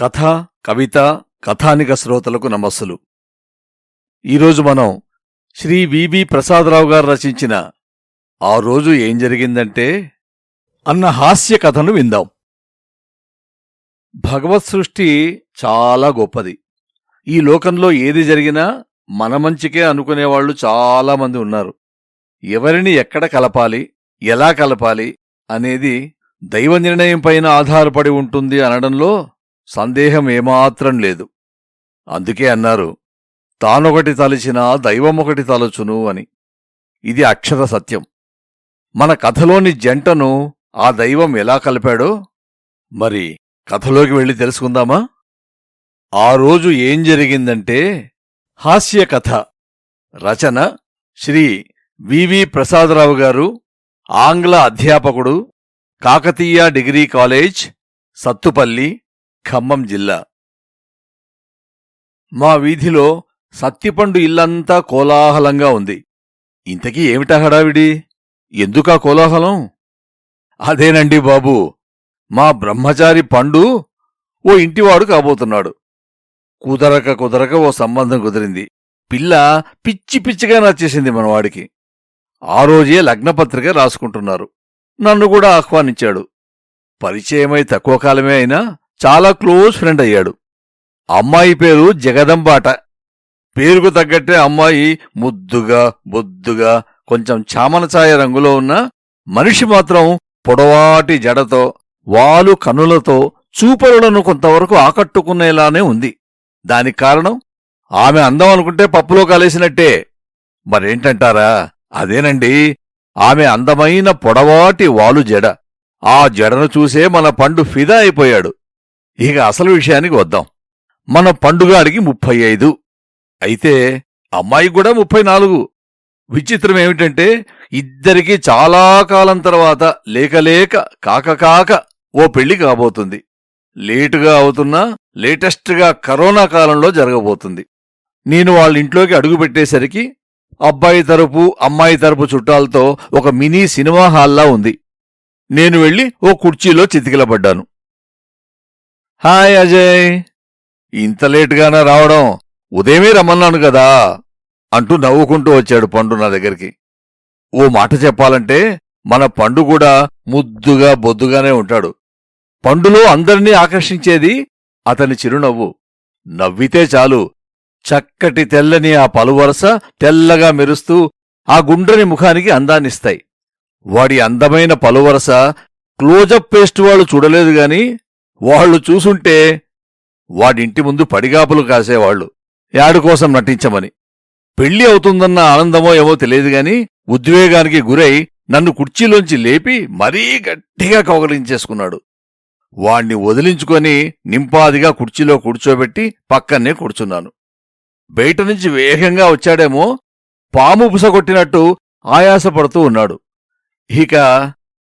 కథ కవిత కథానిక శ్రోతలకు నమస్సులు. ఈరోజు మనం శ్రీ విబి ప్రసాదరావు గారు రచించిన ఆ రోజు ఏం జరిగిందంటే అన్న హాస్య కథను విందాం. భగవత్ సృష్టి చాలా గొప్పది. ఈ లోకంలో ఏది జరిగినా మన మంచికే అనుకునేవాళ్ళు చాలామంది ఉన్నారు. ఎవరిని ఎక్కడ కలపాలి ఎలా కలపాలి అనేది దైవ నిర్ణయం పైన ఆధారపడి ఉంటుంది అనడంలో సందేహం ఏమాత్రం లేదు. అందుకే అన్నారు తానొకటి తలచినా దైవమొకటి తలచును అని. ఇది అక్షర సత్యం. మన కథలోని జంటను ఆ దైవం ఎలా కలిపాడో మరి కథలోకి వెళ్ళి తెలుసుకుందామా? ఆ రోజు ఏం జరిగిందంటే హాస్య కథ. రచన శ్రీ వివి ప్రసాదరావు గారు ఆంగ్ల అధ్యాపకుడు కాకతీయ డిగ్రీ కాలేజ్ సత్తుపల్లి ఖమ్మం జిల్లా. మా వీధిలో సత్తిపండు ఇల్లంతా కోలాహలంగా ఉంది. ఇంతకీ ఏమిటా హడావిడి? ఎందుకా కోలాహలం? అదేనండి బాబు మా బ్రహ్మచారి పండు ఓ ఇంటివాడు కాబోతున్నాడు. కుదరక కుదరక ఓ సంబంధం కుదిరింది. పిల్ల పిచ్చి పిచ్చిగా నచ్చేసింది మనవాడికి ఆ రోజే లగ్నపత్రిక రాసుకుంటున్నారు. నన్ను కూడా ఆహ్వానించాడు. పరిచయమై తక్కువ కాలమే అయినా చాలా క్లోజ్ ఫ్రెండ్ అయ్యాడు. అమ్మాయి పేరు జగదంబాట. పేరుకు తగ్గట్టే అమ్మాయి ముద్దుగా బొద్దుగా కొంచెం చామనఛాయ రంగులో ఉన్న మనిషి మాత్రం పొడవాటి జడతో వాలు కనులతో చూపరులను కొంతవరకు ఆకట్టుకునేలానే ఉంది. దానికి కారణం ఆమె అందం అనుకుంటే పప్పులో కలిసినట్టే. మరేంటంటారా? అదేనండి ఆమె అందమైన పొడవాటి వాలు జడ. ఆ జడను చూసే మన పండు ఫిదా అయిపోయాడు. ఇక అసలు విషయానికి వద్దాం. మన పండుగాడికి ముప్పై ఐదు అయితే అమ్మాయి కూడా ముప్పై నాలుగు విచిత్రం ఏమిటంటే ఇద్దరికీ చాలా కాలం తర్వాత లేకలేక కాకకాక ఓ పెళ్ళి కాబోతుంది. లేటుగా అవుతున్నా లేటెస్ట్గా కరోనా కాలంలో జరగబోతుంది. నేను వాళ్ళ ఇంట్లోకి అడుగుపెట్టేసరికి అబ్బాయి తరపు అమ్మాయి తరపు చుట్టాలతో ఒక మినీ సినిమా హాల్లా ఉంది. నేను వెళ్ళి ఓ కుర్చీలో చితికిలబడ్డాను. హాయ్ అజయ్. ఇంత లేటుగానా రావడం? ఉదయమే రమ్మన్నాను కదా. అంటూ నవ్వుకుంటూ వచ్చాడు పండు నా దగ్గరికి. ఓ మాట చెప్పాలంటే మన పండు కూడా ముద్దుగా బొద్దుగానే ఉంటాడు. పండులో అందరినీ ఆకర్షించేది అతని చిరునవ్వు. నవ్వితే చాలు. చక్కటి తెల్లని ఆ పలువరస తెల్లగా మెరుస్తూ ఆ గుండ్రని ముఖానికి అందాన్నిస్తాయి. వాడి అందమైన పలువరస క్లోజప్ పేస్ట్ వాళ్ళు చూడలేదు గాని వాళ్ళు చూసుంటే వాడింటి ముందు పడిగాపులు కాసేవాళ్ళు యాడుకోసం నటించమని. పెళ్ళి అవుతుందన్న ఆనందమో ఏమో తెలియదు గాని ఉద్వేగానికి గురై నన్ను కుర్చీలోంచి లేపి మరీ గట్టిగా కౌగలించేసుకున్నాడు. వాణ్ణి వదిలించుకొని నింపాదిగా కుర్చీలో కూర్చోబెట్టి పక్కనే కూర్చున్నాను. బయట నుంచి వేగంగా వచ్చాడేమో పాము పుసగొట్టినట్టు ఆయాసపడుతూ ఉన్నాడు. ఇక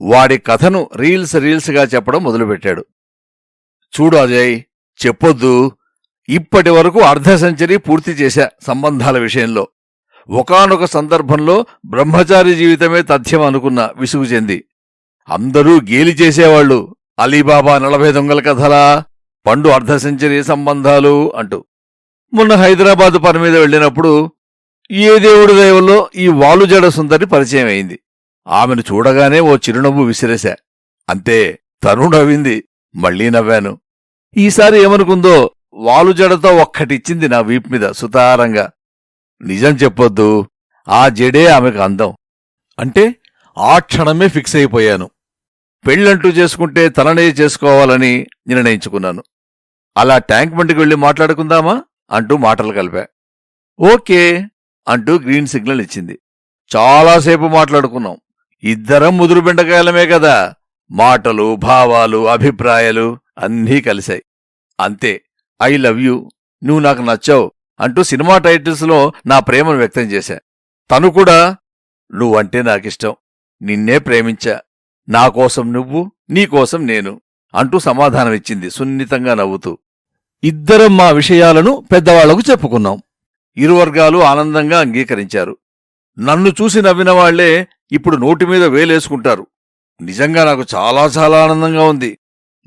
వాడి కథను రీల్స్ రీల్స్గా చెప్పడం మొదలుపెట్టాడు. చూడు అజయ్ చెప్పొద్దు. ఇప్పటి వరకు అర్ధ సెంచరీ పూర్తి చేశా సంబంధాల విషయంలో. ఒకానొక సందర్భంలో బ్రహ్మచారి జీవితమే తథ్యం అనుకున్న విసుగు చెంది. అందరూ గేలి చేసేవాళ్ళు అలీబాబా నలభై దొంగల కథలా? పండు అర్ధ సెంచరీ సంబంధాలు అంటూ. మొన్న హైదరాబాదు పని మీద వెళ్ళినప్పుడు ఏ దేవుడి దైవంలో ఈ వాలుజడ సుందరి పరిచయం అయింది. ఆమెను చూడగానే ఓ చిరునవ్వు విసిరేశా. అంతే తను నవ్వింది. మళ్ళీ నవ్వాను. ఈసారి ఏమనుకుందో వాలుజడతో ఒక్కటిచ్చింది నా వీప్ మీద సుతారంగా. నిజం చెప్పొద్దు ఆ జడే ఆమెకు అందం. అంటే ఆ క్షణమే ఫిక్స్ అయిపోయాను. పెళ్ళంటూ చేసుకుంటే తననే చేసుకోవాలని నిర్ణయించుకున్నాను. అలా ట్యాంక్ బండికి వెళ్ళి మాట్లాడుకుందామా అంటూ మాటలు కలిపా. ఓకే అంటూ గ్రీన్ సిగ్నల్ ఇచ్చింది. చాలాసేపు మాట్లాడుకున్నాం. ఇద్దరం ముదురు బెండకాయలమే కదా. మాటలు భావాలు అభిప్రాయాలు. అన్నీ కలిశాయి. అంతే ఐ లవ్ యూ నువ్వు నాకు నచ్చావు అంటూ సినిమా టైటిల్స్లో నా ప్రేమను వ్యక్తం చేశా. తను కూడా నువ్వంటే నాకిష్టం నిన్నే ప్రేమించా నా కోసం నువ్వు నీకోసం నేను అంటూ సమాధానమిచ్చింది సున్నితంగా నవ్వుతూ. ఇద్దరం మా విషయాలను పెద్దవాళ్ళకు చెప్పుకున్నాం. ఇరు వర్గాలు ఆనందంగా అంగీకరించారు. నన్ను చూసి నవ్వినవాళ్ళే ఇప్పుడు నోటి మీద వేలేసుకుంటారు. నిజంగా నాకు చాలా చాలా ఆనందంగా ఉంది.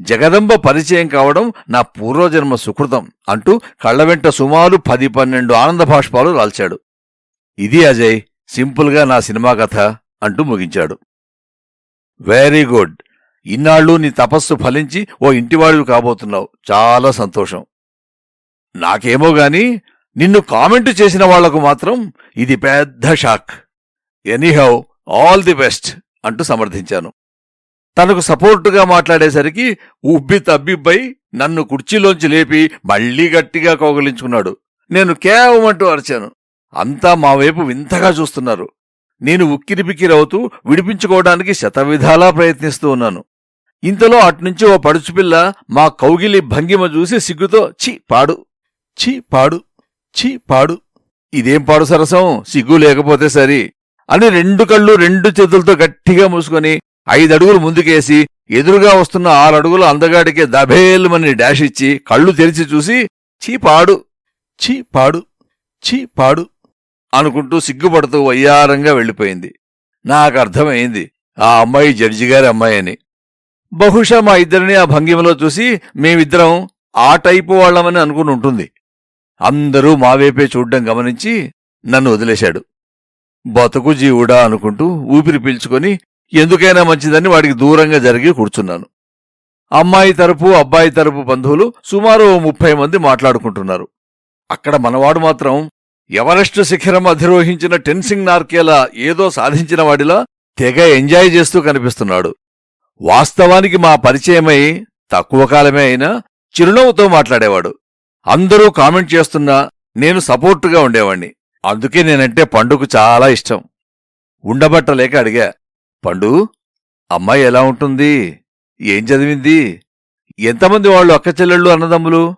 జగదంబ పరిచయం కావడం నా పూర్వజన్మ సుకృతం అంటూ కళ్ళ వెంట సుమారు పది పన్నెండు ఆనంద భాష్పాలు రాల్చాడు. ఇది అజయ్ సింపుల్గా నా సినిమా కథ అంటూ ముగించాడు. Very good. ఇన్నాళ్ళు నీ తపస్సు ఫలించి ఓ ఇంటివాడివి కాబోతున్నావు. చాలా సంతోషం. నాకేమో గాని నిన్ను కామెంటు చేసిన వాళ్ళకు మాత్రం ఇది పెద్ద shock. Anyhow all the best అంటూ సమర్థించాను. తనకు సపోర్టుగా మాట్లాడేసరికి ఉబ్బి తబ్బిబ్బై నన్ను కుర్చీలోంచి లేపి మళ్ళీ గట్టిగా కౌగలించుకున్నాడు. నేను కేవమంటూ అరిచాను. అంతా మా వైపు వింతగా చూస్తున్నారు. నేను ఉక్కిరిబిక్కిరవుతూ విడిపించుకోవడానికి శతవిధాలా ప్రయత్నిస్తూ ఉన్నాను. ఇంతలో అట్నుంచి ఓ పడుచుపిల్ల మా కౌగిలి భంగిమ చూసి సిగ్గుతో ఛీ పాడు ఛీ పాడు ఛీ పాడు. ఇదేం పాడు సరసం? సిగ్గు లేకపోతే సరి అని రెండు కళ్ళు రెండు చేతులతో గట్టిగా మూసుకొని ఐదడుగులు ముందుకేసి ఎదురుగా వస్తున్న ఆరడుగుల అందగాడికే దభేలుమని డాష్ ఇచ్చి కళ్ళు తెరిచి చూసి ఛీ పాడు ఛీ పాడు ఛీ పాడు అనుకుంటూ సిగ్గుపడుతూ వయ్యారంగా వెళ్ళిపోయింది. నాకు అర్థమైంది ఆ అమ్మాయి జడ్జి గారి అమ్మాయి అని బహుశా మా ఇద్దరిని ఆ భంగిమలో చూసి మేమిద్దరం ఆ టైపు వాళ్ళమని అనుకుని ఉంటుంది. అందరూ మా వైపే చూడ్డం గమనించి నన్ను వదిలేశాడు. బతుకు జీవుడా అనుకుంటూ ఊపిరి పీల్చుకొని ఎందుకైనా మంచిదని వాడికి దూరంగా జరిగి కూర్చున్నాను. అమ్మాయి తరపు అబ్బాయి తరపు బంధువులు సుమారు ముప్పై మంది మాట్లాడుకుంటున్నారు. అక్కడ మనవాడు మాత్రం ఎవరెస్ట్ శిఖరం అధిరోహించిన టెన్సింగ్ నార్కేలా ఏదో సాధించిన వాడిలా తెగ ఎంజాయ్ చేస్తూ కనిపిస్తున్నాడు. వాస్తవానికి మా పరిచయమై తక్కువ కాలమే అయినా చిరునవ్వుతో మాట్లాడేవాడు. అందరూ కామెంట్ చేస్తున్నా నేను సపోర్టుగా ఉండేవాణ్ణి. అందుకే నేనంటే పండుకు చాలా ఇష్టం. ఉండబట్టలేక అడిగా పండు అమ్మాయి ఎలా ఉంటుంది? ఏం చదివింది? ఎంతమంది వాళ్ళు అక్క చెల్లెళ్ళు అన్నదమ్ములు?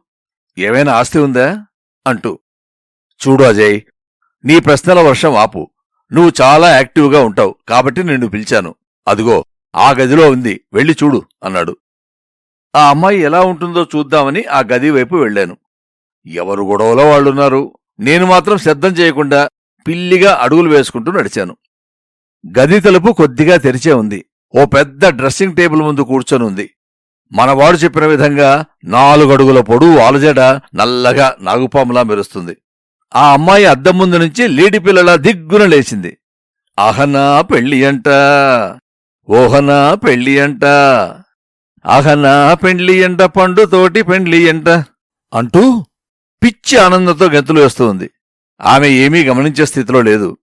ఏమైనా ఆస్తి ఉందా? అంటూ. చూడు అజయ్ నీ ప్రశ్నల వర్షం ఆపు. నువ్వు చాలా యాక్టివ్గా ఉంటావు కాబట్టి నిన్ను పిలిచాను. అదిగో ఆ గదిలో ఉంది. వెళ్ళి చూడు అన్నాడు. ఆ అమ్మాయి ఎలా ఉంటుందో చూద్దామని ఆ గది వైపు వెళ్ళాను. ఎవరు గొడవలో వాళ్ళున్నారు? నేను మాత్రం శబ్దం చేయకుండా పిల్లిగా అడుగులు వేసుకుంటూ నడిచాను. గది తలుపు కొద్దిగా తెరిచే ఉంది. ఓ పెద్ద డ్రెస్సింగ్ టేబుల్ ముందు కూర్చొని ఉంది. మనవాడు చెప్పిన విధంగా నాలుగడుగుల పొడువు ఆలుజడ నల్లగా నాగుపాములా మెరుస్తుంది. ఆ అమ్మాయి అద్దం ముందు నుంచి లేడి పిల్లల దిగ్గున లేచింది. అహనా పెళ్ళి అంట. ఓహనా పెళ్ళి అంట. అహనా పెండ్లి ఎంట పండుతోటి పెండ్లి ఎంట అంటూ పిచ్చి ఆనందంతో గెంతులు వేస్తూ ఉంది. ఆమె ఏమీ గమనించే స్థితిలో లేదు.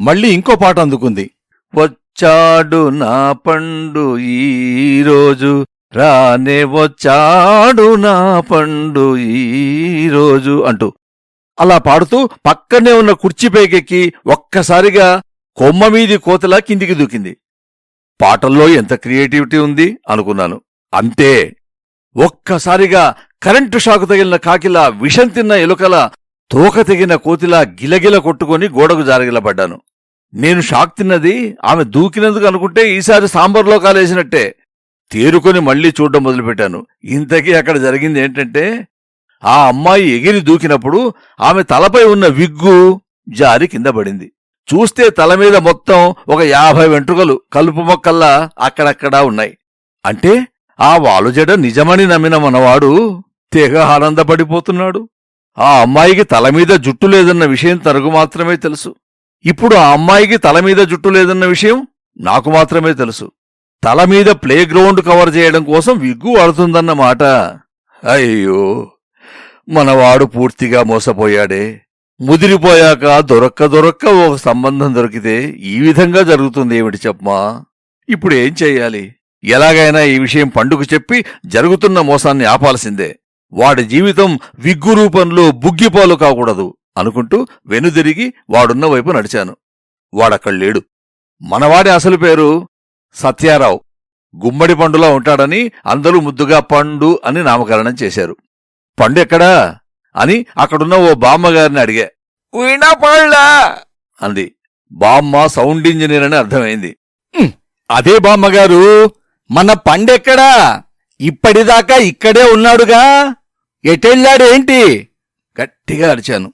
మళ్ళీ ఇంకో పాట అందుకుంది. వచ్చాడు నా పండు ఈరోజు రానే వచ్చాడు నా పండు ఈరోజు అంటూ. అలా పాడుతూ పక్కనే ఉన్న కుర్చీపైకెక్కి ఒక్కసారిగా కొమ్మ మీది కోతలా కిందికి దూకింది. పాటల్లో ఎంత క్రియేటివిటీ ఉంది అనుకున్నాను. అంతే. ఒక్కసారిగా కరెంటు షాకు తగిలిన కాకిలా విషం తిన్న ఎలుకల తోక తెగిన కోతిలా గిలగిల కొట్టుకుని గోడకు జారగిలబడ్డాను నేను షాక్ తిన్నది ఆమె దూకినందుకు అనుకుంటే ఈసారి సాంబార్లో కాలేసినట్టే తేరుకొని మళ్ళీ చూడడం మొదలుపెట్టాను. ఇంతకీ అక్కడ జరిగింది ఏంటంటే ఆ అమ్మాయి ఎగిరి దూకినప్పుడు ఆమె తలపై ఉన్న విగ్గు జారి కింద పడింది. చూస్తే తల మీద మొత్తం ఒక యాభై వెంట్రుకలు కలుపు మొక్కల్లా అక్కడక్కడా ఉన్నాయి. అంటే ఆ వాలుజడ నిజమని నమ్మిన మనవాడు తెగ ఆనందపడిపోతున్నాడు. ఆ అమ్మాయికి తల మీద జుట్టు లేదన్న విషయం తనకు మాత్రమే తెలుసు. ఇప్పుడు ఆ అమ్మాయికి తల మీద జుట్టు లేదన్న విషయం నాకు మాత్రమే తెలుసు. తల మీద ప్లే గ్రౌండ్ కవర్ చేయడం కోసం విగ్గు వాడుతుందన్న మాట. అయ్యో! మనవాడు పూర్తిగా మోసపోయాడే. ముదిరిపోయాక దొరక్క దొరక్క ఒక సంబంధం దొరికితే ఈ విధంగా జరుగుతుంది ఏమిటి చెప్పమా? ఇప్పుడు ఏం చెయ్యాలి ఎలాగైనా ఈ విషయం పండుగ చెప్పి జరుగుతున్న మోసాన్ని ఆపాల్సిందే. వాడి జీవితం విగ్గు రూపంలో బుగ్గిపాలు కాకూడదు. అనుకుంటూ వెనుదిరిగి వాడున్న వైపు నడిచాను. వాడక్కడ లేడు. మనవాడి అసలు పేరు సత్యారావు. గుమ్మడి పండులా ఉంటాడని అందరూ ముద్దుగా పండు అని నామకరణం చేశారు. పండు ఎక్కడా అని అక్కడున్న ఓ బామ్మగారిని అడిగా. వినపళ్ళా అంది. బామ్మ సౌండ్ ఇంజనీర్ అని అర్థమైంది. "ఉమ్, అదే బామ్మగారు. మన పండెక్కడా? ఇప్పటిదాకా ఇక్కడే ఉన్నాడుగా. ఎటెళ్ళాడేంటి? గట్టిగా అరిచాను.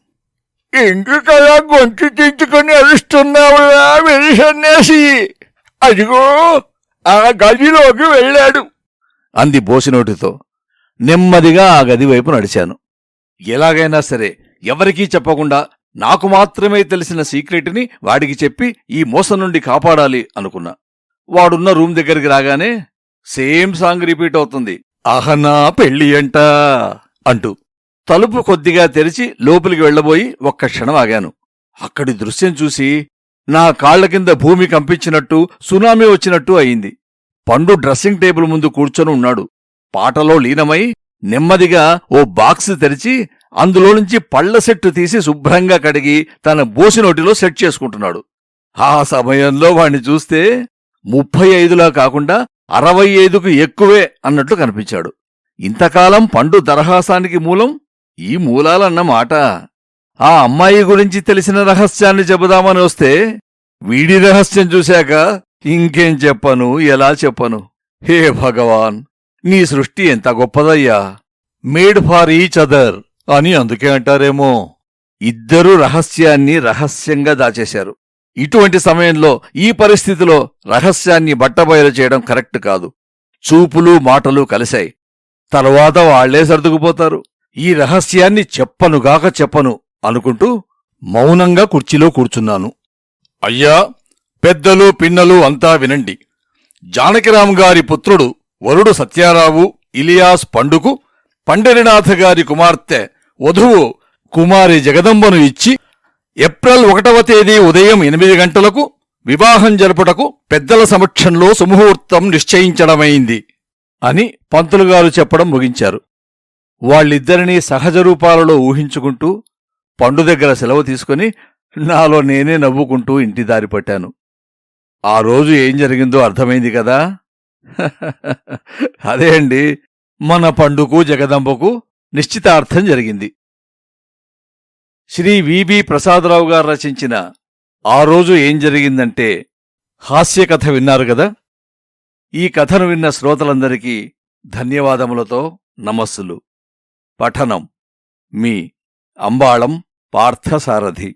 ఎందుకలా గొంతు తెచ్చుకొని అరుస్తున్నావులా వెలిసన్నేసి అదిగో ఆ గదిలోకి వెళ్ళాడు. అంది బోసినోటితో. నెమ్మదిగా ఆ గది వైపు నడిచాను. ఎలాగైనా సరే ఎవరికీ చెప్పకుండా నాకు మాత్రమే తెలిసిన సీక్రెట్ని వాడికి చెప్పి ఈ మోసం నుండి కాపాడాలి అనుకున్నా. వాడున్న రూమ్ దగ్గరికి రాగానే సేమ్ సాంగ్ రిపీట్ అవుతుంది. అహనా పెళ్ళి అంట అంటూ. తలుపు కొద్దిగా తెరిచి లోపలికి వెళ్ళబోయి ఒక్క క్షణం ఆగాను. అక్కడి దృశ్యం చూసి నా కాళ్ళ కింద భూమి కంపించినట్టు సునామీ వచ్చినట్టు అయింది. పండు డ్రెస్సింగ్ టేబుల్ ముందు కూర్చొని ఉన్నాడు. పాటలో లీనమై నెమ్మదిగా ఓ బాక్స్ తెరిచి అందులో నుంచి పళ్ళ సెట్టు తీసి శుభ్రంగా కడిగి తన బోసినోటిలో సెట్ చేసుకుంటున్నాడు. ఆ సమయంలో వాణ్ణి చూస్తే ముప్పై ఐదులా కాకుండా అరవై ఐదుకు ఎక్కువే అన్నట్లు కనిపించాడు. ఇంతకాలం పండు దరహాసానికి మూలం ఈ మూలాలన్న మాట. ఆ అమ్మాయి గురించి తెలిసిన రహస్యాన్ని చెబుదామని వస్తే వీడి రహస్యం చూశాక ఇంకేం చెప్పను ఎలా చెప్పను? హే భగవాన్ నీ సృష్టి ఎంత గొప్పదయ్యా. మేడ్ ఫార్ ఈచ్ అదర్ అని అందుకే అంటారేమో. ఇద్దరూ రహస్యాన్ని రహస్యంగా దాచేశారు. ఇటువంటి సమయంలో ఈ పరిస్థితిలో రహస్యాన్ని బట్టబయలు చేయడం కరెక్ట్ కాదు. చూపులు మాటలు కలిశాయి. తర్వాత వాళ్ళే సర్దుకుపోతారు. ఈ రహస్యాన్ని చెప్పనుగాక చెప్పను అనుకుంటూ మౌనంగా కుర్చీలో కూర్చున్నాను. అయ్యా పెద్దలు పిన్నలు అంతా వినండి. జానకిరామ్ గారి పుత్రుడు వరుడు సత్యారావు ఇలియాస్ పండుకు పండరినాథ గారి కుమార్తె వధువు కుమారి జగదంబను ఇచ్చి ఏప్రిల్ ఒకటవ తేదీ ఉదయం ఎనిమిది గంటలకు వివాహం జరుపుటకు పెద్దల సమక్షంలో సుముహూర్తం నిశ్చయించడమైంది అని పంతులుగారు చెప్పడం ముగించారు. వాళ్ళిద్దరినీ సహజ రూపాలలో ఊహించుకుంటూ పండు దగ్గర సెలవు తీసుకుని నాలో నేనే నవ్వుకుంటూ ఇంటి దారి పట్టాను. ఆ రోజు ఏం జరిగిందో అర్థమైంది కదా? అదే అండి మన పండుకు జగదంబకు నిశ్చితార్థం జరిగింది. శ్రీ విబి ప్రసాదరావు గారు రచించిన ఆ రోజు ఏం జరిగిందంటే హాస్యకథ విన్నారు కదా? ఈ కథను విన్న శ్రోతలందరికీ ధన్యవాదములతో నమస్సులు. పఠనం మీ అంబాళం పార్థసారథి